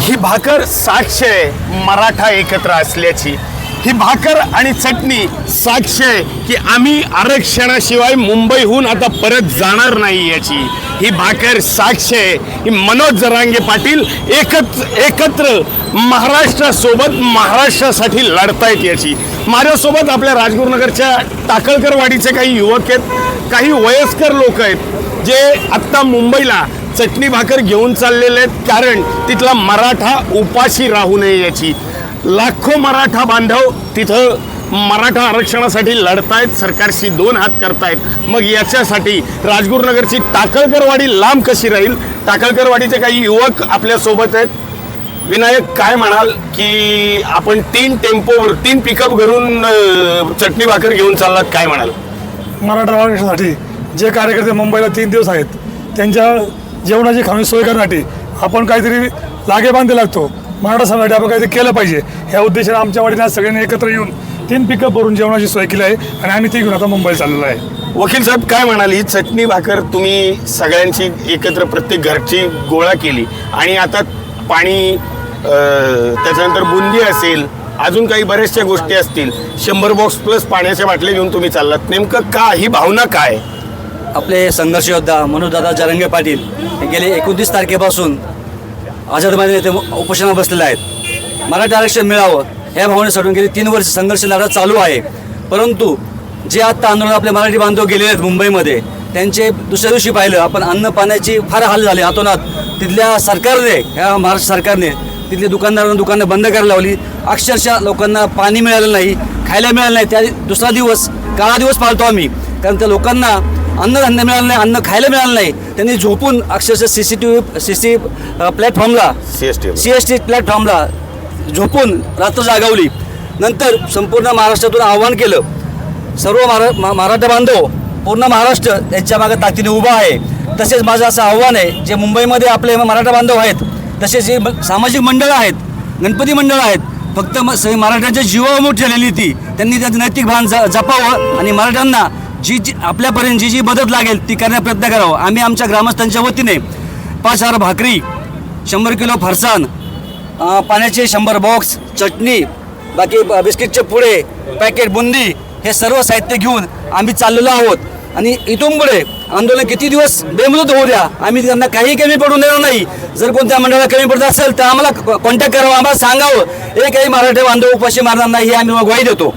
ही भाकर साक्ष आहे मराठा एकत्र असल्याची. ही भाकर आणि चटणी साक्ष आहे की आम्ही आरक्षणाशिवाय मुंबईहून आता परत जाणार नाही याची. ही भाकर साक्ष आहे ही मनोज जरांगे पाटील एकच एकत्र महाराष्ट्रासोबत महाराष्ट्रासाठी लढतायत याची. माझ्यासोबत आपल्या राजगुरुनगरच्या टाकळकरवाडीचे काही युवक आहेत. काही वयस्कर लोक आहेत जे आत्ता मुंबईला चटणी भाकर घेऊन चाललेले आहेत कारण तिथला मराठा उपाशी राहू नये याची. लाखो मराठा बांधव तिथं मराठा आरक्षणासाठी लढतायत सरकारशी दोन हात करतायत. मग याच्यासाठी राजगुरुनगरची टाकळकरवाडी लांब कशी राहील? टाकळकरवाडीचे काही युवक आपल्यासोबत आहेत. विनायक काय म्हणाल की आपण तीन टेम्पोवर तीन पिकअप घरून चटणी भाकर घेऊन चाललात काय म्हणाल? मराठा आरक्षणासाठी जे कार्यकर्ते मुंबईला तीन दिवस आहेत त्यांच्या जेवणाची खाणी सोय करण्यासाठी आपण काहीतरी लागेबांधे लागतो. मराठा समाजासाठी आपण काहीतरी केलं पाहिजे. ह्या उद्देशाने आमच्या वाडीने आज सगळ्यांनी एकत्र येऊन तीन पिकअप भरून जेवणाची सोय केली आहे आणि आम्ही ती घेऊन आता मुंबईला चाललेलो आहे. वकील साहेब काय म्हणाल? ही चटणी भाकर तुम्ही सगळ्यांची एकत्र प्रत्येक घरची गोळा केली आणि आता पाणी त्याच्यानंतर बुंदी असेल अजून काही बऱ्याचशा गोष्टी असतील. शंभर बॉक्स प्लस पाण्याच्या बाटल्या घेऊन तुम्ही चाललात. नेमकं का? ही भावना काय? आपले संघर्ष योद्धा मनोजदादा जरंगे पाटील हे गेले एकोणतीस तारखेपासून आझाद मैदान येथे उपोषणाला बसलेले आहेत. मराठा आरक्षण मिळावं ह्या भावनेसाठी गेली तीन वर्ष संघर्ष लढा चालू आहे. परंतु जे आत्ता आंदोलन आपले मराठी बांधव गेलेले आहेत मुंबईमध्ये त्यांचे दुसऱ्या दिवशी पाहिलं आपण अन्न पाण्याची फार हाल झाले. हातोनात तिथल्या सरकारने ह्या महाराष्ट्र सरकारने तिथले दुकानदारांना दुकानं बंद करायला लावली. अक्षरशः लोकांना पाणी मिळालं नाही खायला मिळालं नाही. त्या दुसरा दिवस काळा दिवस पाळतो आम्ही. कारण त्या लोकांना अन्नधान्य मिळालं नाही अन्न खायला मिळालं नाही. त्यांनी झोपून अक्षरशः C C T V C C प्लॅटफॉर्मला CST. सी एस टी प्लॅटफॉर्मला झोपून रात्र जागवली. नंतर संपूर्ण महाराष्ट्रातून आव्हान केलं. सर्व महारा मराठा बांधव पूर्ण महाराष्ट्र त्यांच्या मागे ताकदीने उभा आहे. तसेच माझं असं आव्हान आहे जे मुंबईमध्ये आपले मराठा बांधव आहेत तसेच जे सामाजिक मंडळं आहेत गणपती मंडळं आहेत फक्त म- स- मराठ्यांच्या जीवावर ठेवलेली ती. त्यांनी त्याचं नैतिक भान ज जपावं आणि मराठ्यांना जी जी आपल्यापर्यंत जी जी मदत लागेल ती करण्याचा प्रयत्न करावा. आम्ही आमच्या ग्रामस्थांच्या वतीने पाच हजार भाकरी शंभर किलो फरसाण पाण्याचे शंभर बॉक्स चटणी बाकी ब- बिस्किटचे पुडे पॅकेट बुंदी हे सर्व साहित्य घेऊन आम्ही चाललेलो आहोत. आणि इथून पुढे आंदोलन किती दिवस बेमुदत होऊ द्या आम्ही त्यांना काही कमी पडून देणार नाही. जर कोणत्या मंडळाला कमी पडत असेल तर आम्हाला कॉन्टॅक्ट करावा आम्हाला सांगावं. हे काही मराठी बांधव उपाशी मारणार नाही हे आम्ही ग्वाही देतो.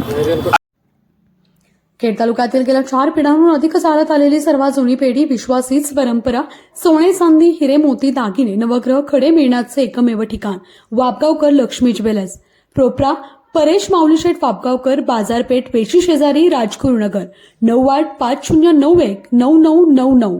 खेड तालुक्यातील गेल्या चार पिढ्यांहून अधिक चालत आलेली सर्वात जुनी पेढी विश्वासीच परंपरा सोने चांदी हिरे मोती दागिने नवग्रह खडे मिळण्याचे एकमेव ठिकाण वापगावकर लक्ष्मी ज्वेलर्स. प्रोप्रा परेश माऊलीशेठ वापगावकर बाजारपेठ पेशी शेजारी राजगुरुनगर नऊ आठ पाच शून्य नऊ एक नऊ नऊ नऊ नऊ.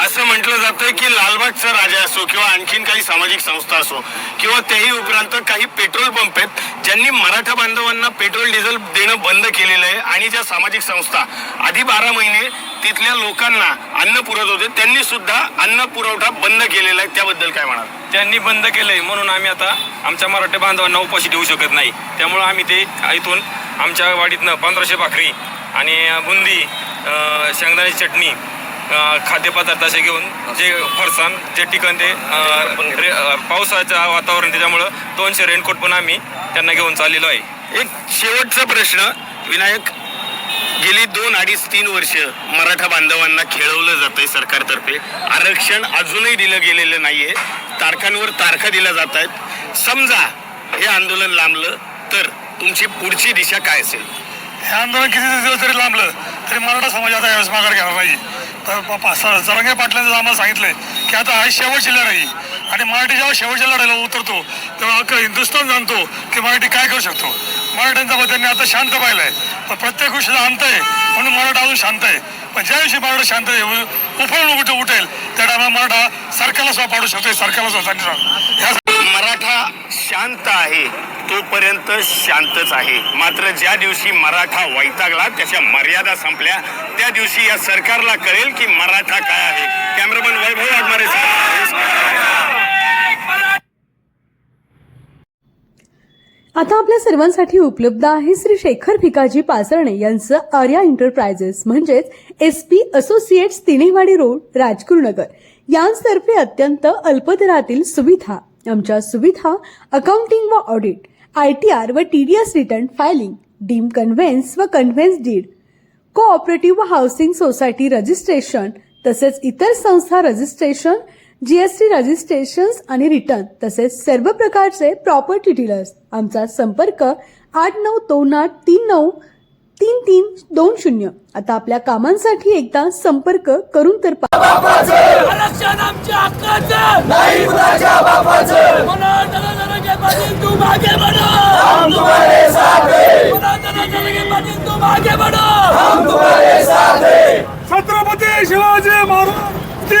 असं म्हटलं जातं की लालबागचा राजा असो किंवा आणखीन काही सामाजिक संस्था असो किंवा तेही उपरांत काही पेट्रोल पंप आहेत ज्यांनी मराठा बांधवांना पेट्रोल डिझेल देणं बंद केलेलं आहे आणि ज्या सामाजिक संस्था आधी बारा महिने तिथल्या लोकांना अन्न पुरवत होते त्यांनी सुद्धा अन्न पुरवठा बंद केलेला आहे. त्याबद्दल काय म्हणाल? त्यांनी बंद केलंय. म्हणून आम्ही आता आमच्या मराठा बांधवांना उपाशी ठेवू शकत नाही. त्यामुळं आम्ही ते इथून आमच्या वाडीतनं पंधराशे भाकरी आणि बुंदी शेंगदाण्याची चटणी खाद्यपदार्थ असे घेऊन जे फरसाण जे ठिकाण ते पावसाचं वातावरण त्याच्यामुळं दोनशे रेनकोट पण आम्ही त्यांना घेऊन चाललेलो आहे. एक शेवटचा प्रश्न. विनायक गेली दोन अडीच तीन वर्ष मराठा बांधवांना खेळवलं जातंय सरकारतर्फे. आरक्षण अजूनही दिलं गेलेलं नाहीये. तारखांवर तारखा दिल्या जात आहेत समजा हे आंदोलन लांबलं तर तुमची पुढची दिशा काय असेल? हे आंदोलन किती दिवस जरी लांबलं तरी मराठा समाज आता यावेळेस माघार घेणार नाही. तर पा- पा- स- जरंगे पाटलांचं आम्हाला सांगितलंय की आता हा शेवटची लढाई आणि मराठी जेव्हा शेवटच्या लढाईला उतरतो तेव्हा हिंदुस्थान जाणतो की मराठी काय करू शकतो. मराठ्यांचा त्यांनी आता शांत पाहिलाय पण प्रत्येक गोष्टीला अंत आहे म्हणून मराठा अजून शांत आहे. पण ज्या दिवशी मराठा शांत आहे उ- उफळून उठ उठेल त्या टायमा मराठा सरकारला सुद्धा पाडू शकतो. सरकारला सुद्धा मराठा शांत आहे तोपर्यंत शांतच आहे. मात्र ज्या दिवशी मराठा वैतागला त्याच्या मर्यादा संपल्या त्या दिवशी या सरकारला कळेल की मराठा काय आहे. कॅमेरामन वैभव वाघमारे आता आपल्या सर्वांसाठी उपलब्ध आहे श्री शेखर भिकाजी पाचरणे यांचं आर्या एंटरप्राइजेस म्हणजेच S P associates Tinewadi road Rajgurunagar यांतर्फे अत्यंत अल्पदरातील सुविधा आमच्या सुविधा अकाउंटिंग व ऑडिट आय टी आर व T D S return filing deem conveyance व कन्व्हेन्स डीड कोऑपरेटिव्ह व हाऊसिंग सोसायटी रजिस्ट्रेशन तसेच इतर संस्था रजिस्ट्रेशन जीएसटी रजिस्ट्रेशन्स आणि रिटर्न तसेच सर्व प्रकारचे प्रॉपर्टी डीलर्स आमचा संपर्क आठ नऊ दोन आठ तीन नऊ तीन तीन दोन शून्य. आता आपल्या कामांसाठी एकदा संपर्क करून तर पहा. आरक्षण आमच्या हक्काचं. नाही कुणाच्या बापाचं. म्हणून दरगे पाटील तू मागे बढो हम तुम्हारे साथ हैं म्हणून दरगे पाटील तू मागे बढो हम तुम्हारे साथ हैं छत्रपती शिवाजी महाराज की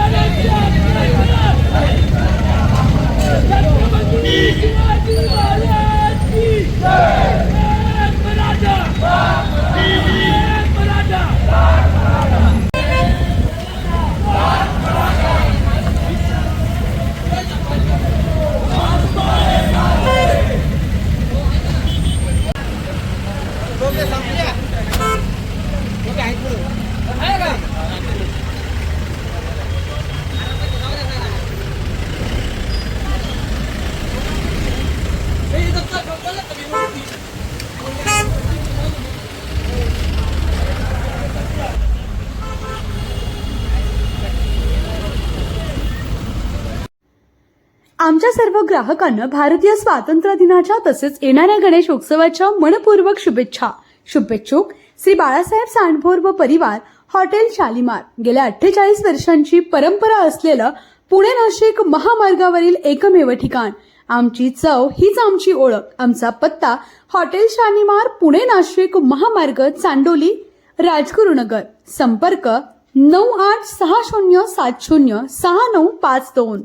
आमच्या सर्व ग्राहकांना भारतीय स्वातंत्र्य दिनाच्या तसेच येणाऱ्या गणेश उत्सवाच्या मनपूर्वक शुभेच्छा. शुभेच्छुक श्री बाळासाहेब सांडभोर व परिवार हॉटेल शालिमार. गेल्या अठ्ठेचाळीस वर्षांची परंपरा असलेलं पुणे नाशिक महामार्गावरील एकमेव ठिकाण. आमची चव हीच आमची ओळख. आमचा पत्ता हॉटेल शालिमार पुणे नाशिक महामार्ग चांडोली राजगुरुनगर. संपर्क नऊ आठ सहा शून्य सात शून्य सहा नऊ पाच दोन.